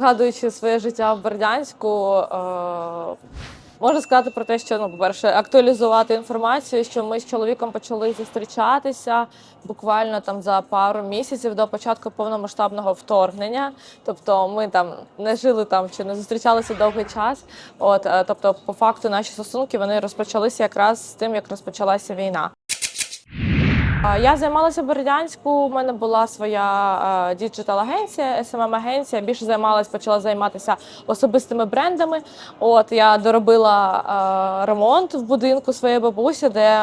Згадуючи своє життя в Бердянську, е, можу сказати про те, що ну, по-перше, актуалізувати інформацію, що ми з чоловіком почали зустрічатися буквально там за пару місяців до початку повномасштабного вторгнення. Тобто ми там не жили там чи не зустрічалися довгий час. От, е, тобто, по факту, наші стосунки вони розпочалися якраз з тим, як розпочалася війна. Я займалася Бердянську. У мене була своя діджитал-агенція, smm агенція Більше займалася, почала займатися особистими брендами. От я доробила ремонт в будинку своєї бабусі, де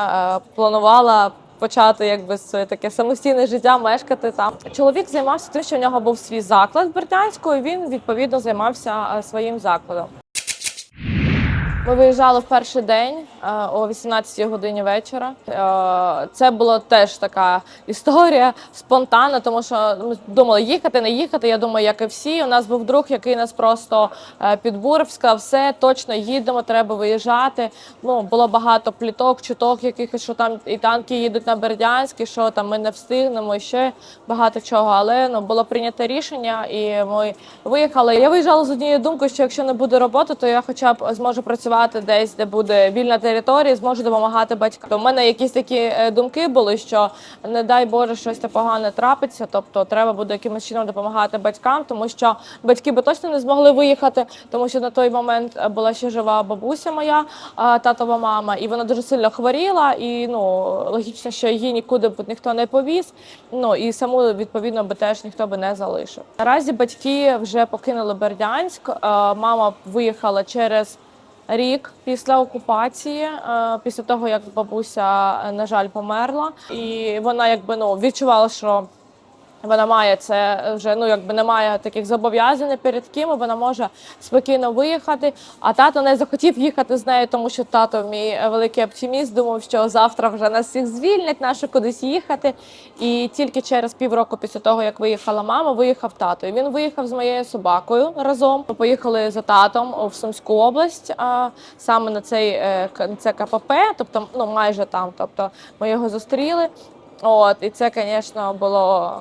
планувала. Почати якби своє таке самостійне життя, мешкати там. Чоловік займався тим, що в нього був свій заклад в Бердянську, і він відповідно займався своїм закладом. Ми виїжджали в перший день е, о 18 годині вечора. Е, Це була теж така історія спонтанна, тому що ми думали їхати, не їхати. Я думаю, як і всі. У нас був друг, який нас просто е, підбурив, сказав, все точно їдемо, треба виїжджати. Ну було багато пліток, чуток, якихось що там і танки їдуть на Бердянськ, і що там ми не встигнемо, і ще багато чого. Але ну було прийнято рішення, і ми виїхали. Я виїжджала з однією думкою, що якщо не буде роботи, то я хоча б зможу працювати десь, де буде вільна територія, зможу допомагати батькам. У мене якісь такі е, думки були, що не дай Боже щось погане трапиться. Тобто треба буде якимось чином допомагати батькам, тому що батьки би точно не змогли виїхати, тому що на той момент е, була ще жива бабуся моя, татова мама, і вона дуже сильно хворіла. І ну логічно, що її нікуди б ніхто не повіз. Ну і саму відповідно би теж ніхто би не залишив. Наразі батьки вже покинули Бердянськ. Е, Мама виїхала через. Рік після окупації, е, після того як бабуся, е, на жаль, померла, і вона якби ну відчувала, що вона має це вже ну якби немає таких зобов'язань перед ким, вона може спокійно виїхати. А тато не захотів їхати з нею, тому що тато мій великий оптиміст думав, що завтра вже нас всіх звільнять, наше кудись їхати. І тільки через півроку після того, як виїхала мама, виїхав тато. І він виїхав з моєю собакою разом. Ми поїхали за татом в Сумську область, а саме на цей е, це КПП, тобто ну майже там. Тобто ми його зустріли. От, і це, звісно, було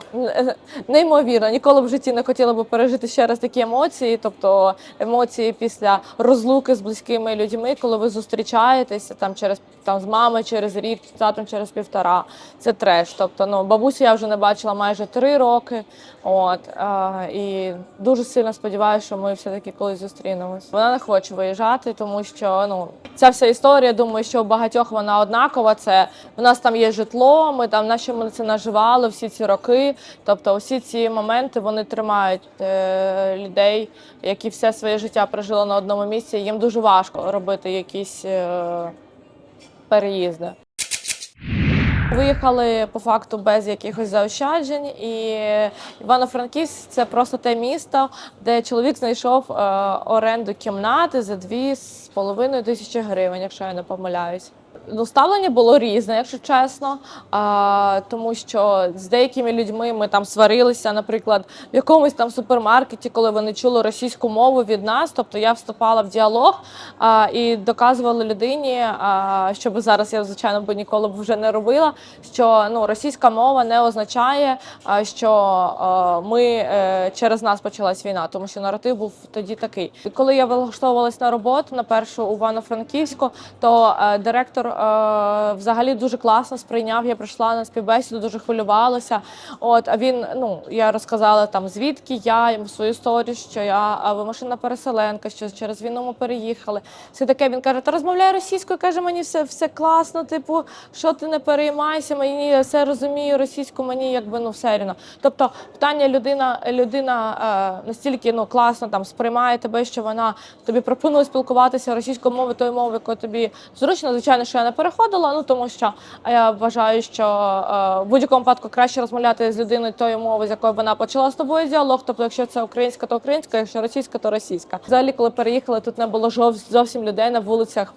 неймовірно. Ніколи в житті не хотіла би пережити ще раз такі емоції, тобто емоції після розлуки з близькими людьми, коли ви зустрічаєтеся там через там з мамою через рік, з татом через півтора. Це треш. Тобто, ну бабусю я вже не бачила майже три роки. От е, і дуже сильно сподіваюся, що ми все-таки колись зустрінемось. Вона не хоче виїжджати, тому що ну ця вся історія, думаю, що у багатьох вона однакова. Це в нас там є житло, ми там наші ми це наживали всі ці роки. Тобто, усі ці моменти вони тримають е, людей, які все своє життя прожили на одному місці. Їм дуже важко робити якісь е, переїзди. Виїхали по факту без якихось заощаджень, і Івано-Франківськ це просто те місто, де чоловік знайшов е, оренду кімнати за дві з половиною тисячі гривень, якщо я не помиляюсь. Ну, ставлення було різне, якщо чесно, а, тому що з деякими людьми ми там сварилися, наприклад, в якомусь там супермаркеті, коли вони чули російську мову від нас. Тобто я вступала в діалог а, і доказувала людині, а, що би зараз я звичайно би ніколи б вже не робила. Що ну російська мова не означає, а, що а, ми е, через нас почалась війна, тому що наратив був тоді такий. І коли я влаштовувалась на роботу на першу у Івано-Франківську, то е, директор взагалі дуже класно сприйняв. Я прийшла на співбесіду, дуже хвилювалася. От а він, ну я розказала там звідки я йому свою історію, що я вимушена переселенка, що через війну ми переїхали. Все таке він каже: Та розмовляй російською, каже, мені все, все класно. Типу, що ти не переймайся, мені я все розумію російську, мені якби ну все рівно. Тобто, питання людина, людина е, настільки ну класно там сприймає тебе, що вона тобі пропонує спілкуватися російською мовою, тою мовою, якою тобі зручно. Звичайно, що я не переходила. Ну тому що я вважаю, що е, в будь-якому випадку краще розмовляти з людиною тою мовою, з якою вона почала з тобою діалог. Тобто, якщо це українська, то українська, якщо російська, то російська. Взагалі, коли переїхали, тут не було зовсім людей на вулицях.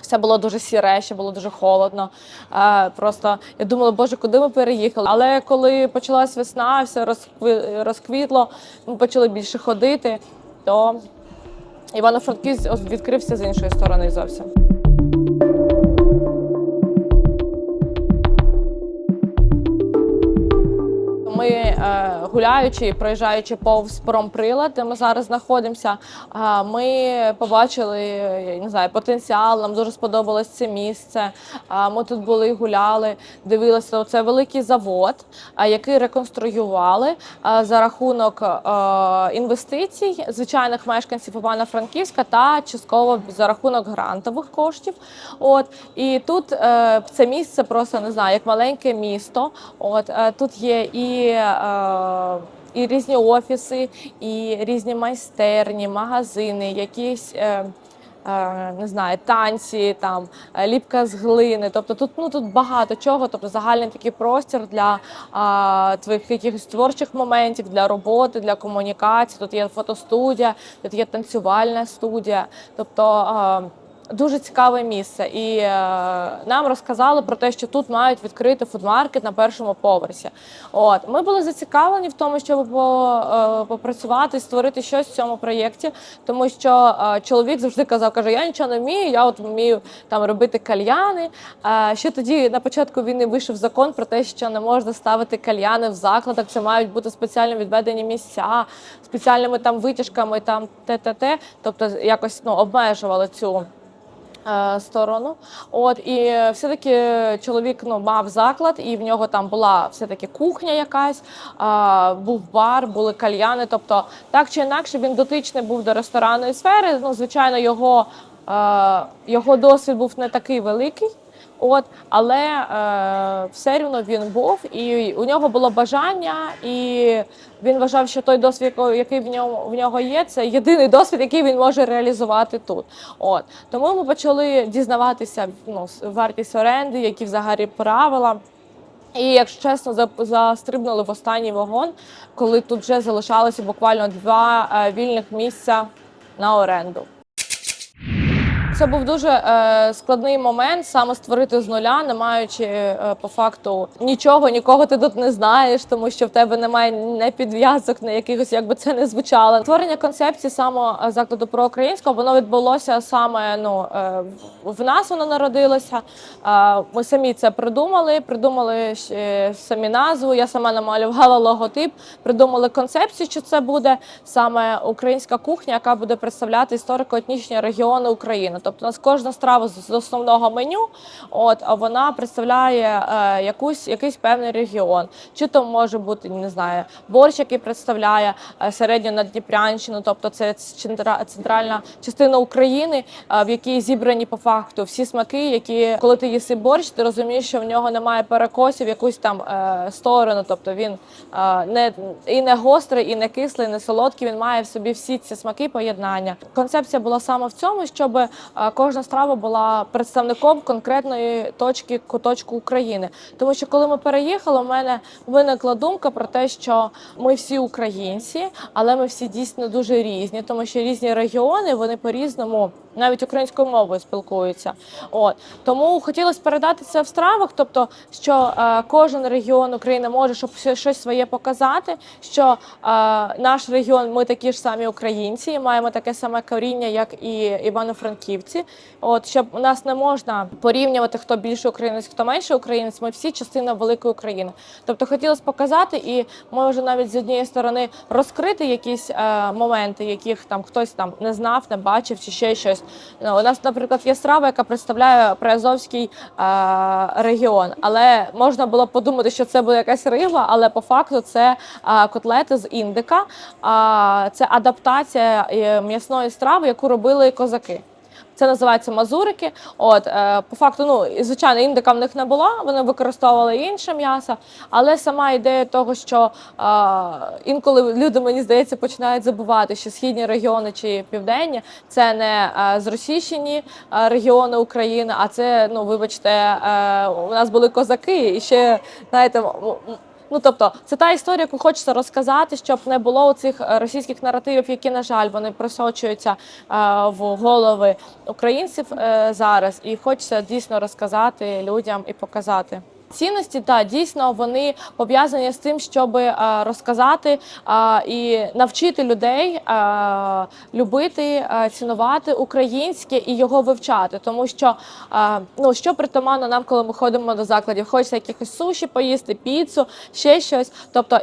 Все було дуже сіре, ще було дуже холодно. Е, просто я думала, боже, куди ми переїхали. Але коли почалась весна, все розквітло, ми почали більше ходити, то Івано-Франківськ відкрився з іншої сторони зовсім. Ми е, гуляючи проїжджаючи повз промприлад, де ми зараз знаходимося, ми побачили не знаю, потенціал. Нам дуже сподобалось це місце. Ми тут були, гуляли, дивилися. Це великий завод, який реконструювали за рахунок інвестицій звичайних мешканців Івано-Франківська та частково за рахунок грантових коштів. От і тут е, це місце просто не знаю, як маленьке місто. От е, тут є і. Е, і різні офіси, і різні майстерні, магазини, якісь. Е, е, не знаю, танці, там ліпка з глини. Тобто тут ну тут багато чого. Тобто загальний такий простір для а, твоїх якихось творчих моментів, для роботи, для комунікації. Тут є фотостудія, тут є танцювальна студія. Тобто а, Дуже цікаве місце, і е, нам розказали про те, що тут мають відкрити фудмаркет на першому поверсі. От ми були зацікавлені в тому, щоб по, е, попрацювати, створити щось в цьому проєкті, тому що е, чоловік завжди казав, каже: я нічого не вмію, я от вмію там робити кальяни. Е, ще тоді на початку війни вийшов закон про те, що не можна ставити кальяни в закладах. Це мають бути спеціально відведені місця, спеціальними там витяжками, там те-те-те. Тобто якось ну обмежували цю сторону. От і все-таки чоловік ну мав заклад, і в нього там була все-таки кухня якась, е, був бар, були кальяни. Тобто, так чи інакше, він дотичний був до ресторанної сфери. Ну, звичайно, його, е, його досвід був не такий великий. От, але е, все рівно він був, і у нього було бажання, і він вважав, що той досвід, який- в ньому в нього є, це єдиний досвід, який він може реалізувати тут. От тому ми почали дізнаватися ну, вартість оренди, які взагалі правила. І, якщо чесно, застрибнули в останній вагон, коли тут вже залишалося буквально два е, вільних місця на оренду. Це був дуже е, складний момент саме створити з нуля, не маючи е, по факту нічого, нікого ти тут не знаєш, тому що в тебе немає не підв'язок, не якихось, як би це не звучало. Створення концепції саме е, закладу про українського воно відбулося саме ну в нас воно народилося. Ми самі це придумали, придумали самі назву. Я сама намалювала логотип, придумали концепцію, що це буде саме українська кухня, яка буде представляти історико-етнічні регіони України. Тобто, у нас кожна страва з основного меню, от вона представляє е, якусь якийсь певний регіон. Чи то може бути не знаю, борщ, який представляє е, середню Наддніпрянщину, тобто це центральна частина України, е, в якій зібрані по факту всі смаки, які коли ти їси борщ, ти розумієш, що в нього немає перекосів якусь там е, сторону. Тобто він е, не і не гострий, і не кислий, і не солодкий. Він має в собі всі ці смаки поєднання. Концепція була саме в цьому, щоб е, кожна страва була представником конкретної точки куточку України. Тому що коли ми переїхали, у мене виникла думка про те, що ми всі українці, але ми всі дійсно дуже різні, тому що різні регіони вони по-різному навіть українською мовою спілкуються. От тому хотілося передати це в стравах, тобто що е, кожен регіон України може щоб щось- своє показати. Що е, наш регіон, ми такі ж самі українці, і маємо таке саме коріння, як і івано-франківці. От щоб у нас не можна порівнювати, хто більше українець, хто менше українець. Ми всі частина великої України. Тобто хотілося показати, і може навіть з однієї сторони розкрити якісь е, моменти, яких там хтось там не знав, не бачив чи ще щось. Ну, у нас, наприклад, є страва, яка представляє Приазовський регіон, але можна було подумати, що це буде якась риба, але по факту це котлети з індика. Це адаптація е, м'ясної страви, яку робили козаки. Це називається мазурики. От е, по факту, ну звичайно, індика в них не було, вони використовували інше м'ясо. Але сама ідея того, що е, інколи люди, мені здається, починають забувати, що східні регіони чи південні це не е, зросійщені е, регіони України, а це, ну вибачте, е, у нас були козаки, і ще знаєте. Ну, тобто, це та історія, яку хочеться розказати, щоб не було цих російських наративів, які, на жаль, вони просочуються е, в голови українців е, зараз. І хочеться дійсно розказати людям і показати. Цінності та дійсно вони пов'язані з тим, щоб розказати і навчити людей любити, цінувати українське і його вивчати. Тому що ну що притаманно нам, коли ми ходимо до закладів, хочеться якихось суші поїсти, піцу, ще щось. Тобто,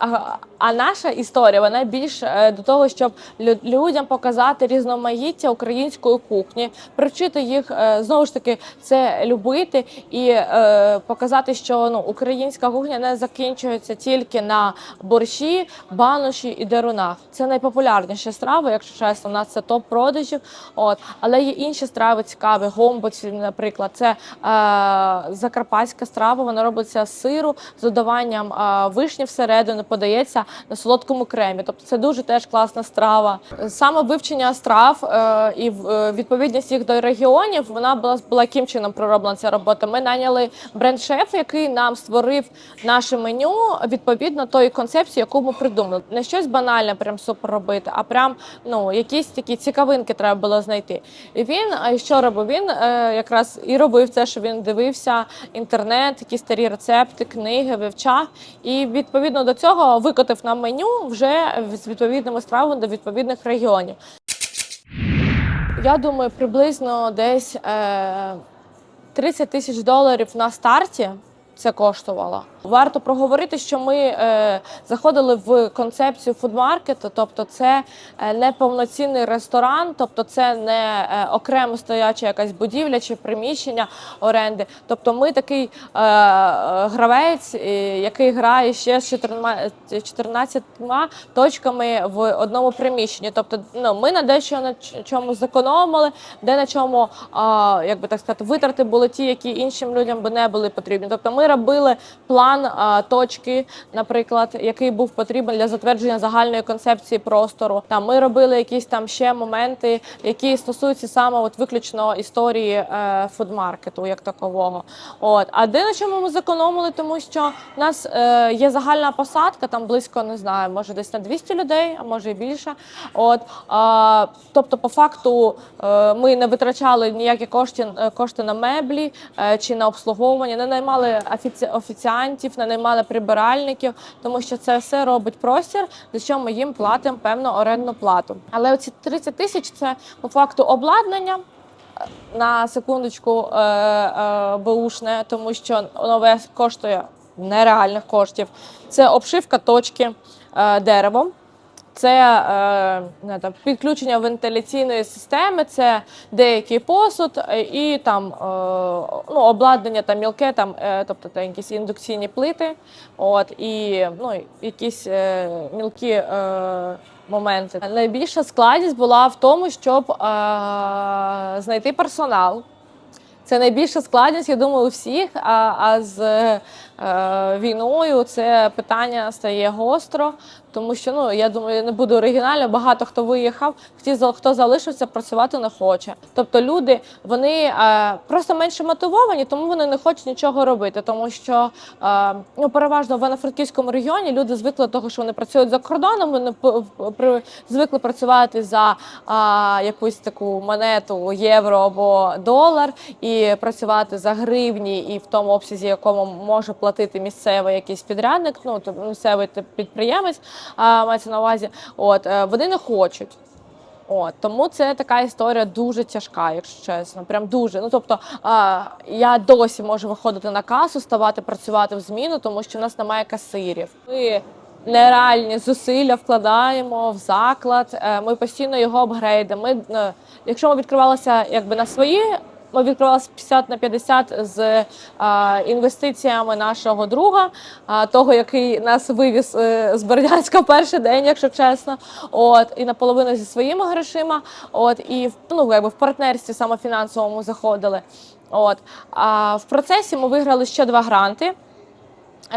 а, а наша історія вона більш е, до того, щоб людям показати різноманіття української кухні, привчити їх е, знову ж таки це любити і е, показати, що ну українська кухня не закінчується тільки на борщі, баноші і дерунах. Це найпопулярніші страви, якщо чесно. У нас це топ продажів. От але є інші страви цікаві. Гомбоці, наприклад, це е, закарпатська страва. Вона робиться з сиру з додаванням е, вишні всередину, подається на солодкому кремі. Тобто це дуже теж класна страва. Саме вивчення страв е, і е, відповідність їх до регіонів. Вона була була яким чином пророблена ця робота. Ми наняли бренд-шеф, який нам створив наше меню відповідно тої концепції, яку ми придумали. Не щось банальне, прям супер робити, а прям ну якісь такі цікавинки треба було знайти. І він що робив? Він е, якраз і робив це, що він дивився інтернет, якісь старі рецепти, книги, вивчав. І відповідно до цього викотив нам меню вже з відповідними стравами до відповідних регіонів. Я думаю, приблизно десь е, 30 тисяч доларів на старті. Це коштувало. Варто проговорити, що ми е, заходили в концепцію фудмаркету, тобто це е, не повноцінний ресторан, тобто це не е, окремо стояча якась будівля чи приміщення оренди. Тобто ми такий е, е, гравець, е, який грає ще з 14 14 точками в одному приміщенні. Тобто, ну ми на дещо на чому зекономили, де на чому, а, як би так сказати, витрати були ті, які іншим людям би не були потрібні. Тобто, ми робили план а, точки, наприклад, який був потрібен для затвердження загальної концепції простору. Там ми робили якісь там ще моменти, які стосуються саме от виключно історії е, фудмаркету, як такового. От а де на чому ми зекономили, тому що в нас е, є загальна посадка, там близько не знаю, може десь на 200 людей, а може і більше. От а, тобто, по факту, е, ми не витрачали ніякі кошти, е, кошти на меблі е, чи на обслуговування, не наймали офіці, офіціантів, не наймали прибиральників, тому що це все робить простір, за що ми їм платимо певну орендну плату. Але оці 30 тисяч це по факту обладнання на секундочку е, е, беушне, тому що нове коштує нереальних коштів. Це обшивка точки е, деревом. Це е, не, там, підключення вентиляційної системи, це деякий посуд е, і там е, ну, обладнання там мілке, там, тобто там якісь індукційні плити, от, і ну, якісь мілкі моменти. Найбільша складність була в тому, щоб знайти персонал. Це найбільша складність, я думаю, у всіх. А, а з е, війною це питання стає гостро, тому що ну я думаю, не буду оригінально. Багато хто виїхав, за- хто залишився, працювати не хоче. Тобто люди вони е, просто менше мотивовані, тому вони не хочуть нічого робити. Тому що е, ну переважно в Івано-Франківському регіоні люди звикли до того, що вони працюють за кордоном. Вони звикли працювати за а, якусь таку монету євро або долар, і працювати за гривні, і в тому обсязі, якому може платити місцевий якийсь підрядник, ну тобто місцевий підприємець, мається на увазі. От е, вони не хочуть. От тому це така історія дуже тяжка, якщо чесно. Прям дуже. Ну тобто а, я досі можу виходити на касу, ставати працювати в зміну, тому що в нас немає касирів. Ми нереальні зусилля вкладаємо в заклад. е, Ми постійно його апгрейдимо. Ми, е, якщо ми відкривалися якби на свої. Відкривалися 50 на 50 з е, інвестиціями нашого друга, а того, який нас вивіз е, з Бердянська перший день, якщо чесно. От і наполовину зі своїми грошима. От і ну, якби в партнерстві саме фінансовому заходили. От а в процесі ми виграли ще два гранти.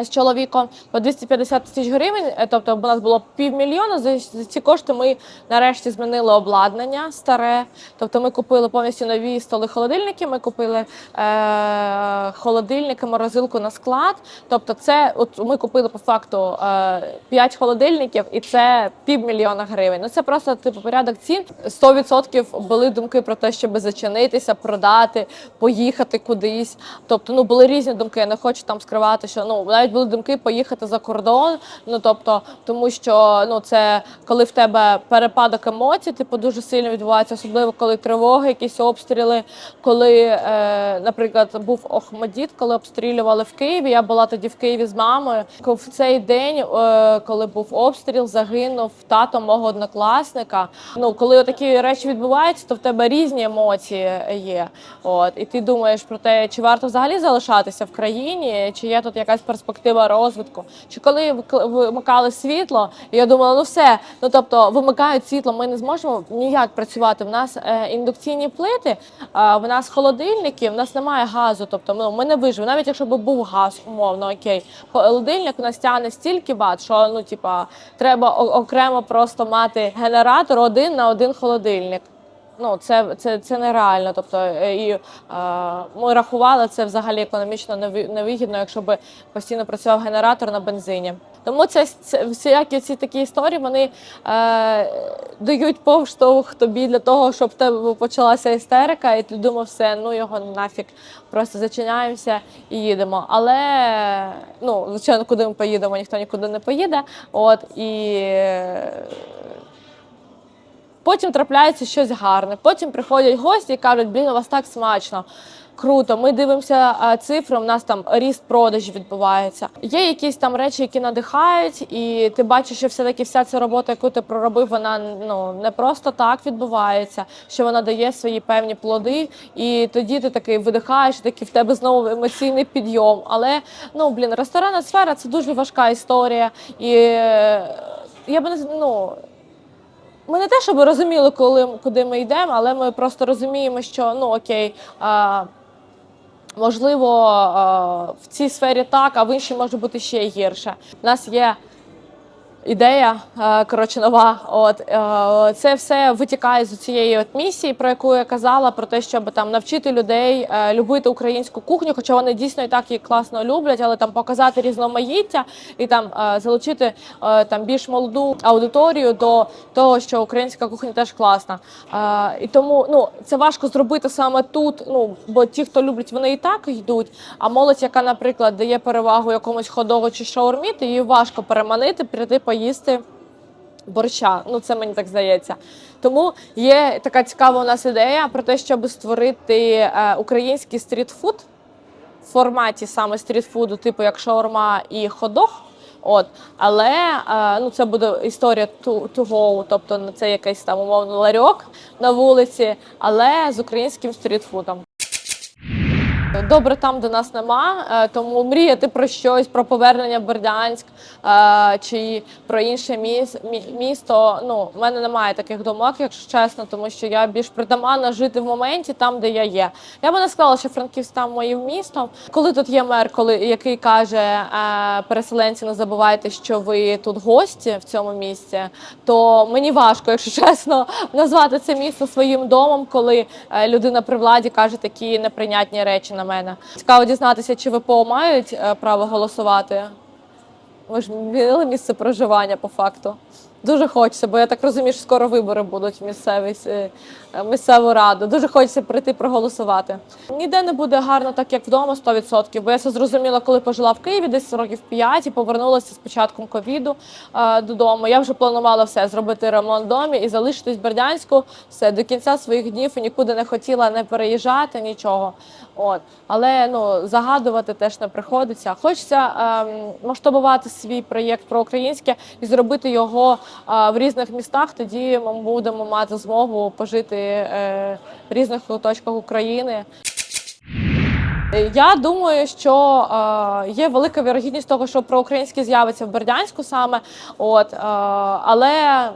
З чоловіком по 250 тисяч гривень. е, Тобто у нас було півмільйона. За, ці кошти ми нарешті змінили обладнання старе. Тобто ми купили повністю нові столи холодильники. Ми купили е, холодильники, морозилку на склад. Тобто, це от ми купили по факту е, 5 холодильників, і це півмільйона гривень. Ну це просто типу порядок цін. 100% були думки про те, щоб зачинитися, продати, поїхати кудись. Тобто, ну були різні думки. Я не хочу там скривати, що ну навіть були думки поїхати за кордон. Ну тобто, тому що ну це коли в тебе перепадок емоцій, типу дуже сильно відбувається, особливо коли тривоги, якісь обстріли. Коли, е, наприклад, був Охмадіт, коли обстрілювали в Києві. Я була тоді в Києві з мамою. В цей день, е, коли був обстріл, загинув тато мого однокласника. Ну коли такі речі відбуваються, то в тебе різні емоції є. От і ти думаєш про те, чи варто взагалі залишатися в країні, чи є тут якась перспектива розвитку. Чи коли вимикали світло, я думала, ну все, ну тобто вимикають світло, ми не зможемо ніяк працювати. В нас е, індукційні плити, в нас холодильники, в нас немає газу. Тобто ну, ми не виживемо. Навіть якщо б був газ, умовно окей, холодильник у нас тягне стільки ват, що ну типа треба окремо просто мати генератор один на один холодильник. Ну, це, це, це нереально. Тобто, е, і е, ми рахували це взагалі економічно невигідно, якщо б постійно працював генератор на бензині. Тому це, це всіякі ці такі історії вони е, дають повштовх тобі для того, щоб в тебе почалася істерика, і ти думав, все, ну його нафіг, просто зачиняємося і їдемо. Але ну, звичайно, куди ми поїдемо, ніхто нікуди не поїде. От і. Потім трапляється щось гарне. Потім приходять гості і кажуть, блін, у вас так смачно. Круто, ми дивимося цифри. У нас там ріст продажів відбувається. Є якісь там речі, які надихають, і ти бачиш, що все-таки вся ця робота, яку ти проробив, вона ну не просто так відбувається, що вона дає свої певні плоди. І тоді ти такий видихаєш, і такий в тебе знову емоційний підйом. Але ну блін, ресторанна сфера це дуже важка історія. І е, я би не ну. Ми не те, щоб розуміли, коли куди ми йдемо, але ми просто розуміємо, що ну окей, а, можливо, в цій сфері так, а в іншій може бути ще гірше. У нас є ідея, е, коротше, нова. От е, це все витікає з цієї от місії, про яку я казала, про те, щоб там навчити людей е, любити українську кухню, хоча вони дійсно і так її класно люблять, але там показати різноманіття і там залучити там більш молоду аудиторію до того, що українська кухня теж класна. І тому ну це важко зробити саме тут. Ну бо ті, хто люблять, вони і так йдуть. А молодь, яка, наприклад, дає перевагу якомусь ходогу чи шаурмі, то її важко переманити, прийти поїсти борща. Ну це мені так здається. Тому є така цікава у нас ідея про те, щоб створити е, український стрітфуд в форматі саме стрітфуду, типу як шаурма і ходох. От, але е, ну це буде історія to go, тобто ну, це якийсь там умовно ларьок на вулиці, але з українським стрітфудом. Добре, там, де нас нема, е, тому мріяти про щось, про повернення в Бердянськ е, чи про інше міс, місто. Ну, в мене немає таких думок, якщо чесно, тому що я більш притаманна жити в моменті там, де я є. Я би не сказала, що Франківськ там моїм містом. Коли тут є мер, коли який каже е, переселенці, не забувайте, що ви тут гості в цьому місці, то мені важко, якщо чесно, назвати це місто своїм домом, коли людина при владі каже такі неприйнятні речі на мене. Цікаво дізнатися, чи ВПО мають е, право голосувати. Ви ж змінили місце проживання по факту. Дуже хочеться, бо я так розумію, що скоро вибори будуть в місцевий, е, місцеву раду. Дуже хочеться прийти проголосувати. Ніде не буде гарно, так як вдома 100%, бо я це зрозуміла, коли пожила в Києві десь років 5 і повернулася з початком ковіду е, додому. Я вже планувала все зробити ремонт в домі і залишитись в Бердянську все до кінця своїх днів і нікуди не хотіла не переїжджати, нічого. От. Але ну, загадувати теж не приходиться. Хочеться ем, масштабувати свій проєкт про українське і зробити його е, в різних містах. Тоді ми будемо мати змогу пожити е, в різних точках України. Я думаю, що е, є велика вірогідність того, що проукраїнське з'явиться в Бердянську саме. От, е, але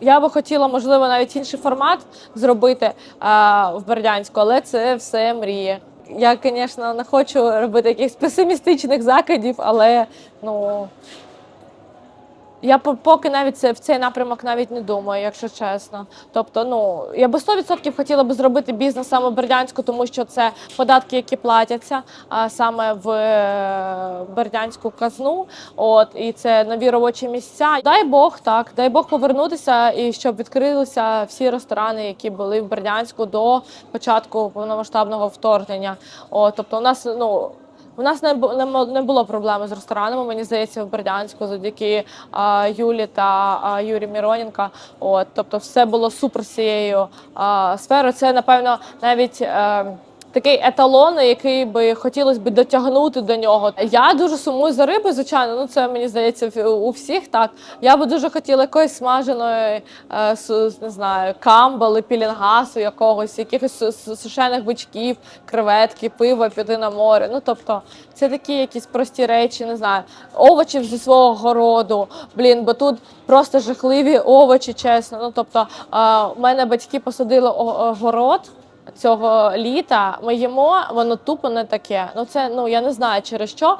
я би хотіла, можливо, навіть інший формат зробити а, в Бердянську, але це все мрії. я, звісно, не хочу робити якихось песимістичних закидів, але ну. Я по- поки навіть це в цей напрямок навіть не думаю, якщо чесно. Тобто, ну я би 100% хотіла би зробити бізнес саме в Бердянську, тому що це податки, які платяться а, саме в е, Бердянську казну. От і це нові робочі місця. Дай Бог, так дай Бог повернутися і щоб відкрилися всі ресторани, які були в Бердянську до початку повномасштабного вторгнення. От, тобто, у нас ну. У нас не, не, було проблеми з ресторанами, мені здається, в Бердянську завдяки а, Юлі та а, Юрі Міроненка. От, тобто, все було супер з цією а, сферою. Це, напевно, навіть. Е, Такий еталон, який би хотілося б дотягнути до нього. Я дуже сумую за риби, звичайно. Ну це мені здається у всіх так. Я би дуже хотіла якоїсь смаженої, е, не знаю, камбали, пілінгасу якогось, якихось су- су- сушених бичків, креветки, пиво, піти на море. Ну тобто, це такі якісь прості речі, не знаю, овочів зі свого городу. Блін, бо тут просто жахливі овочі, чесно. Ну тобто, е, у мене батьки посадили город цього літа ми їмо, воно тупо не таке. Ну це ну я не знаю через що.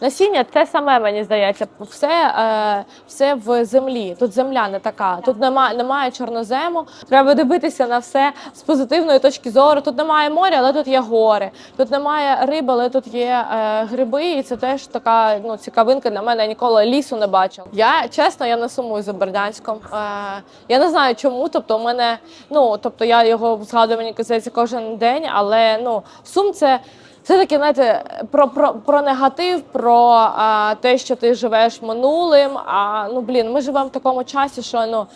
Насіння те саме мені здається. Все, е, все в землі. Тут земля не така. Тут немає, немає чорнозему. Треба дивитися на все з позитивної точки зору. Тут немає моря, але тут є гори. Тут немає риби, але тут є е, гриби. І це теж така ну, цікавинка для мене. Я ніколи лісу не бачила. Я чесно, я не сумую за Бердянськом. Е, я не знаю чому. Тобто, у мене ну тобто я його згадую мені здається кожен день, але ну сум це. Все-таки, знаєте, про, про, про негатив, про а, те, що ти живеш минулим. А ну блін, ми живемо в такому часі, що ну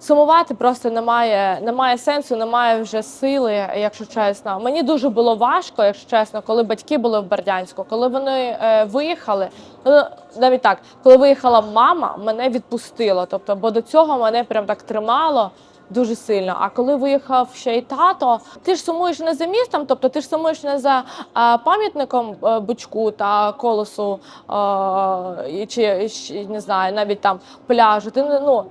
сумувати просто немає, немає сенсу, немає вже сили, якщо чесно. Мені дуже було важко, якщо чесно, коли батьки були в Бердянську, коли вони е, виїхали. Ну навіть так, коли виїхала мама, мене відпустило. Тобто, бо до цього мене прям так тримало. Дуже сильно. А коли виїхав ще й тато, ти ж сумуєш не за містом, тобто ти ж сумуєш не за пам'ятником е, Бучку та колосу, е, чи не знаю, навіть там пляжу. Ти ну.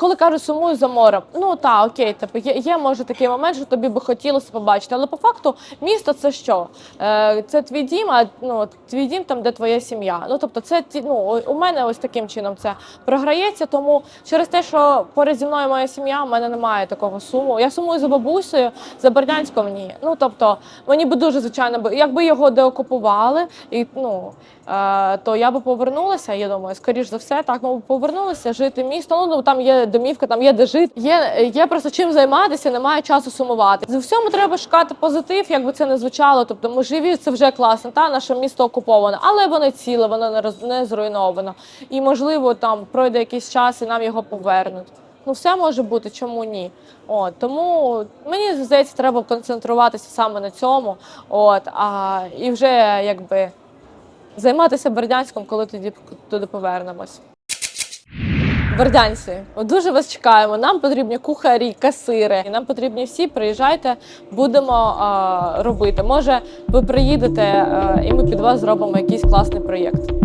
Коли кажуть, сумую за морем, ну так, окей, типу, є, є може такий момент, що тобі би хотілося побачити. Але по факту місто це що? Е, це твій дім, а ну твій дім там, де твоя сім'я. Ну тобто, це ну, у мене ось таким чином це програється. Тому через те, що поряд зі мною моя сім'я, у мене немає такого суму. Я сумую за бабусею, за Бердянськом ні. Ну тобто, мені би дуже звичайно би, якби його деокупували, і ну е, то я би повернулася. Я думаю, скоріш за все, так ми б повернулися жити місто. Ну, ну там є домівка, там є де жити. Є, є просто чим займатися, немає часу сумувати. За всьому треба шукати позитив, як би це не звучало. Тобто, ми живі, це вже класно. Та наше місто окуповане, але воно ціле, воно не роз не зруйновано. І можливо, там пройде якийсь час, і нам його повернуть. Ну, все може бути, чому ні? От тому мені здається, треба концентруватися саме на цьому. От а і вже якби займатися Бердянськом, коли тоді туди повернемось. Бердянці, дуже вас чекаємо. Нам потрібні кухарі, касири. І нам потрібні всі. Приїжджайте, будемо а, робити. Може, ви приїдете, а, і ми під вас зробимо якийсь класний проєкт.